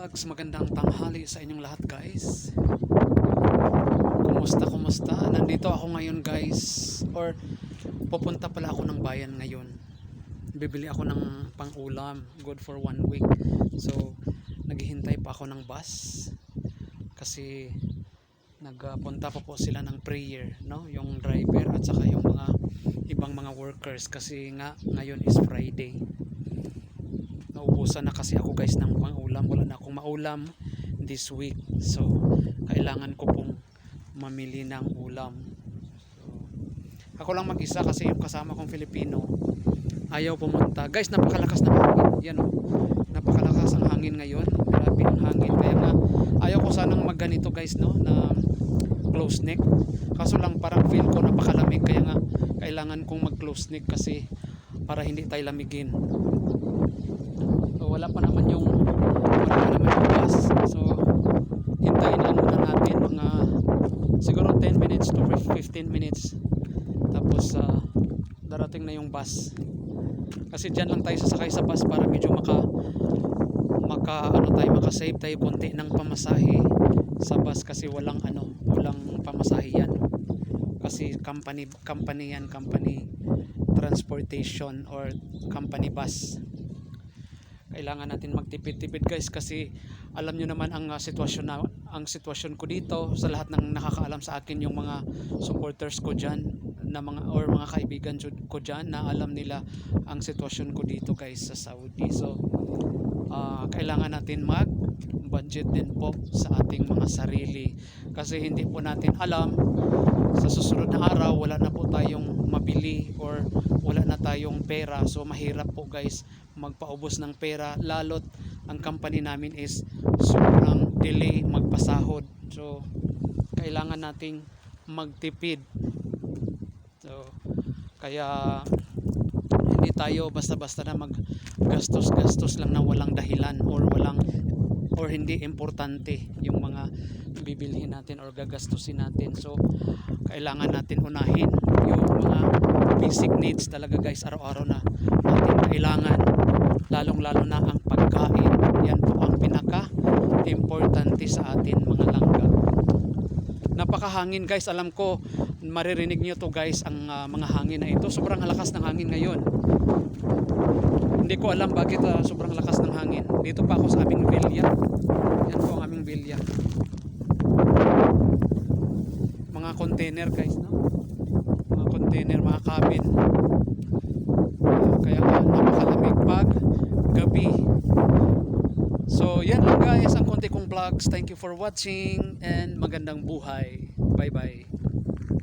Vlogs, magandang tanghali sa inyong lahat guys. Kumusta, kumusta? Nandito ako ngayon guys. Or pupunta pala ako ng bayan ngayon. Bibili ako ng pang-ulam Good for one week. So, naghihintay pa ako ng bus. Kasi nagpunta pa po sila ng prayer no? Yung driver at saka yung mga ibang mga workers. Kasi nga ngayon is Friday naubusan na kasi ako guys ng pangulam wala na akong maulam this week. So kailangan ko pong mamili ng ulam. So, ako lang mag-isa kasi yung kasama kong Filipino ayaw pumunta. Guys napakalakas ng hangin. Yan o napakalakas ang hangin ngayon. Grabe ang hangin. Kaya nga ayaw ko sanang magganito guys no na close neck kaso lang parang feel ko napakalamig. Kaya nga kailangan kong mag close neck kasi para hindi tayo lamigin wala pa naman yung wala pa naman yung bus. So hintayin lang muna natin mga siguro 10 minutes to 15 minutes. Tapos ah, darating na yung bus. Kasi diyan lang tayo sasakay sa bus para medyo maka maka ano tayo maka-save tayo konti ng pamasahe sa bus kasi walang ano, walang pamasahe yan. Kasi company company yan, company transportation or company bus kailangan natin magtipid-tipid guys kasi alam nyo naman ang uh, sitwasyon na ang sitwasyon ko dito. Sa lahat ng nakakaalam sa akin yung mga supporters ko diyan na mga or mga kaibigan ko diyan na alam nila ang sitwasyon ko dito guys sa Saudi. So ah, kailangan natin mag budget din po sa ating mga sarili. Kasi hindi po natin alam sa susunod na araw wala na po tayong mabili or wala na tayong pera. So mahirap po guys magpaubos ng pera. Lalot ang company namin is sobrang delay magpasahod. So kailangan nating magtipid. So kaya hindi tayo basta-basta na maggastos-gastos lang na walang dahilan or walang or hindi importante yung mga bibilhin natin or gagastusin natin. So kailangan natin unahin yung mga basic needs talaga guys. Araw-araw na natin kailangan. Lalong lalo na ang pagkain. Yan po ang pinaka importante sa atin mga langga. Napakahangin guys. Alam ko maririnig nyo to guys ang ah, mga hangin na ito. Sobrang lakas ng hangin ngayon. Hindi ko alam bakit ah, sobrang lakas ng hangin. Dito pa ako sa aming villa mga container guys no? Mga container mga cabin. Kaya napakalamig pag gabi. So yan lang guys. Ang konti kong vlogs. Thank you for watching and magandang buhay. Bye bye